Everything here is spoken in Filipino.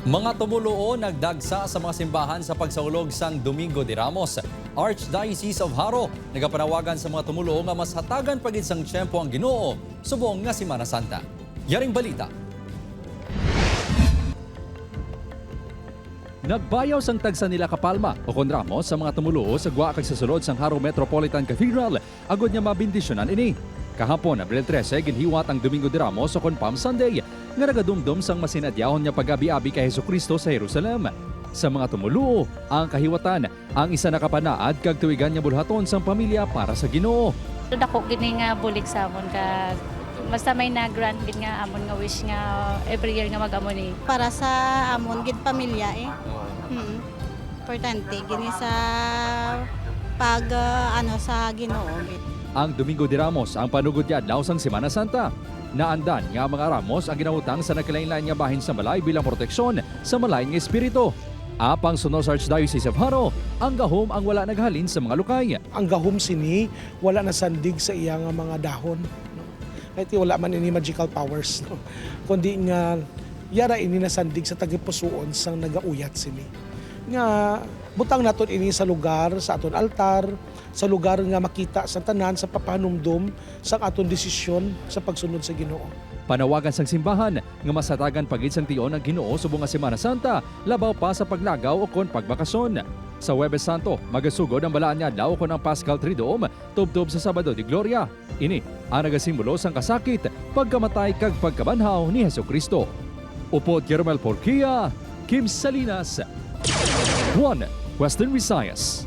Mga tumuluo nagdagsa sa mga simbahan sa pagsaulog sang Domingo de Ramos. Archdiocese of Haro nagapanawagan sa mga tumuluo nga mas hatagan pagid sang tiyempo ang Ginoo subong nga Semana Santa. Yaring balita. Nagbayaw sang tagsa nila Kapalma o Ramos sa mga tumuluo sa gwa kag sa sulod sang Haro Metropolitan Cathedral agod niya mabindisyonan ini. Kahapon, Abril 13, ginhiwat ang Domingo de Ramos o kon Palm Sunday nga nagadumdum sang masinadyahon niya pag-abi-abi kay Hesus Kristo sa Jerusalem. Sa mga tumuluo, ang kahiwatan ang isa nakapanaad kag tuwigan niya bulhaton sang pamilya para sa Ginoo. Dako gini nga bulik sa amon kag basta may na grant gid nga amon nga wish nga every year nga mag-amon ni. para sa amon gid pamilya eh. Mm. Importante gini sa pag ah, ano sa Ginoo. Ang Domingo de Ramos ang panugod niya adlaw sang Semana Santa. Naandan nga mga Ramos ang ginahutang sa nagkalain-lain nga bahin sa Malay bilang proteksyon sa malain nga espiritu. Apang sunod sa Archdiocese of Haro, ang gahom ang wala naghalin sa mga lukay. ang gahom sini wala na sandig sa iya nga mga dahon no? kahit wala man ini magical powers no? kundi nga yara ini na sandig sa tagipusuon sang nagauyat sini nga butang naton ini sa lugar sa aton altar sa lugar nga makita sa tanan sa papanumdum sa aton desisyon sa pagsunod sa Ginoo Panawagan sang simbahan nga masatagan pagid sang tion ang Ginoo subong nga Semana Santa labaw pa sa paglagaw o kon pagbakasyon. Sa Huwebes Santo, magasugod ang balaan niya daw kon ang Paschal Triduum tubtob sa Sabado de Gloria. Ini ang nagasimbolo sang kasakit, pagkamatay kag pagkabanhaw ni Hesus Kristo. Upod Jeromel Porquia, Kim Salinas, One Western Visayas.